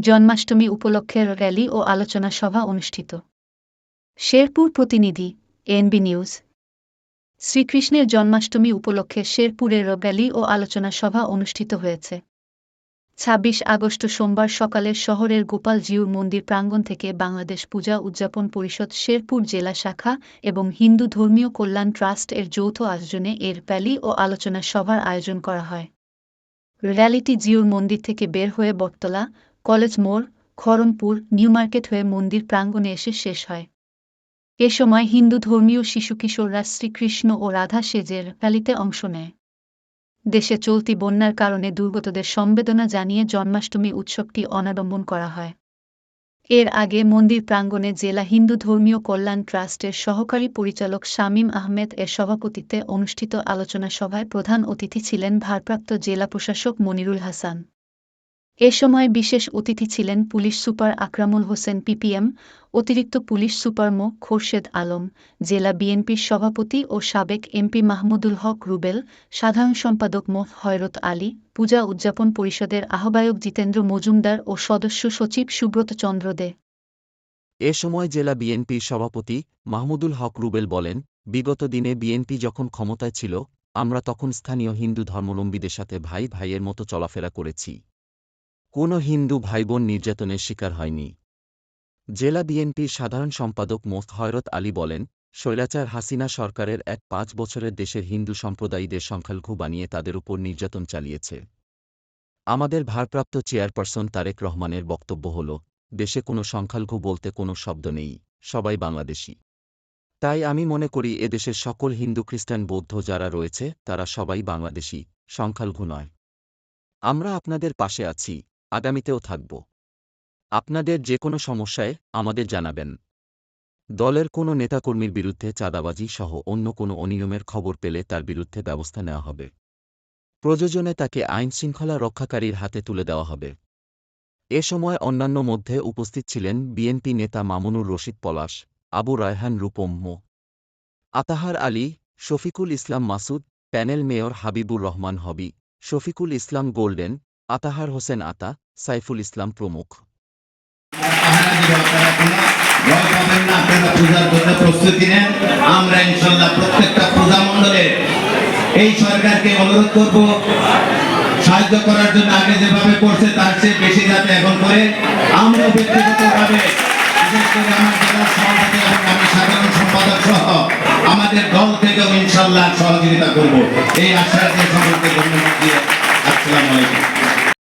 জন্মাষ্টমী উপলক্ষে র্যালি ও আলোচনা সভা অনুষ্ঠিত। শেরপুর প্রতিনিধি, এনবি নিউজ। শ্রীকৃষ্ণের জন্মাষ্টমী উপলক্ষে শেরপুরের র্যালি ও আলোচনা সভা অনুষ্ঠিত হয়েছে। ছাব্বিশ আগস্ট সোমবার সকালে শহরের গোপাল জিউর মন্দির প্রাঙ্গণ থেকে বাংলাদেশ পূজা উদযাপন পরিষদ শেরপুর জেলা শাখা এবং হিন্দু ধর্মীয় কল্যাণ ট্রাস্ট এর যৌথ আয়োজনে এর র্যালি ও আলোচনা সভার আয়োজন করা হয়। র্যালিটি জিউর মন্দির থেকে বের হয়ে বটতলা কলেজ মোড় খরমপুর নিউ মার্কেট হয়ে মন্দির প্রাঙ্গণে এসে শেষ হয়। এ সময় হিন্দু ধর্মীয় শিশু কিশোররা শ্রীকৃষ্ণ ও রাধা সেজের র্যালিতে অংশ নেয়। দেশে চলতি বন্যার কারণে দুর্গতদের সমবেদনা জানিয়ে জন্মাষ্টমী উৎসবটি অনাডম্বন করা হয়। এর আগে মন্দির প্রাঙ্গণে জেলা হিন্দু ধর্মীয় কল্যাণ ট্রাস্টের সহকারী পরিচালক শামীম আহমেদ এর সভাপতিত্বে অনুষ্ঠিত আলোচনা সভায় প্রধান অতিথি ছিলেন ভারপ্রাপ্ত জেলা প্রশাসক মনিরুল হাসান। এ সময় বিশেষ অতিথি ছিলেন police super Akramul Hossain PPM, অতিরিক্ত পুলিশ সুপার মো. খোরশেদ আলম, জেলা বিএনপির সভাপতি ও সাবেক এমপি মাহমুদুল হক রুবেল, সাধারণ সম্পাদক মো. হয়রত আলী, পূজা উদযাপন পরিষদের আহ্বায়ক জিতেন্দ্র মজুমদার ও সদস্য সচিব সুব্রত চন্দ্র দে। এ সময় জেলা বিএনপির সভাপতি মাহমুদুল হক রুবেল বলেন, বিগত দিনে বিএনপি যখন ক্ষমতায় ছিল, আমরা তখন স্থানীয় হিন্দু ধর্মলম্বীদের সাথে ভাই ভাইয়ের মতো চলাফেরা করেছি। কোনো হিন্দু ভাইবোন নির্যাতনের শিকার হয়নি। জেলা বিএনপির সাধারণ সম্পাদক মোস্ত হয়রত আলী বলেন শৈলাচার হাসিনা সরকারের এক পাঁচ বছরের দেশের হিন্দু সম্প্রদায়ীদের সংখ্যালঘু বানিয়ে তাদের উপর নির্যাতন চালিয়েছে। আমাদের ভারপ্রাপ্ত চেয়ারপারসন তারেক রহমানের বক্তব্য হল, দেশে কোনো সংখ্যালঘু বলতে কোনো শব্দ নেই, সবাই বাংলাদেশী। তাই আমি মনে করি এদেশের সকল হিন্দু খ্রিস্টান বৌদ্ধ যারা রয়েছে, তারা সবাই বাংলাদেশী, সংখ্যালঘু নয়। আমরা আপনাদের পাশে আছি। আগামীতেও থাকব। আপনাদের যে কোনো সমস্যায় আমাদের জানাবেন। দলের কোনো নেতাকর্মীর বিরুদ্ধে চাঁদাবাজি সহ অন্য কোনো অনিয়মের খবর পেলে তার বিরুদ্ধে ব্যবস্থা নেওয়া হবে। প্রয়োজনে তাকে আইন শৃঙ্খলা রক্ষাকারীর হাতে তুলে দেওয়া হবে। এ সময় অন্যান্য মধ্যে উপস্থিত ছিলেন বিএনপি নেতা মামুনুর রশিদ পলাশ, আবু রায়হান রূপম মো। Atahar Ali, Shafiqul Islam Masud, panel mayor Habibur Rahman Hobi, Shafiqul Islam golden Atahar Hossain Ata, Saiful Islam প্রমুখ। এই সরকারকে অনুরোধ করব, সাহায্য করার জন্য আগে যেভাবে করছে তার চেয়ে বেশি যাতে এখন করে। আমরা ব্যক্তিগতভাবে বিশেষ করে আমার জেলা সভাপতি এবং আমি সাধারণ সম্পাদক সহ আমাদের দল থেকেও ইনশাল্লাহ সহযোগিতা করব। এই আশ্বাস সকলকে ধন্যবাদ দিয়ে আসসালামু আলাইকুম।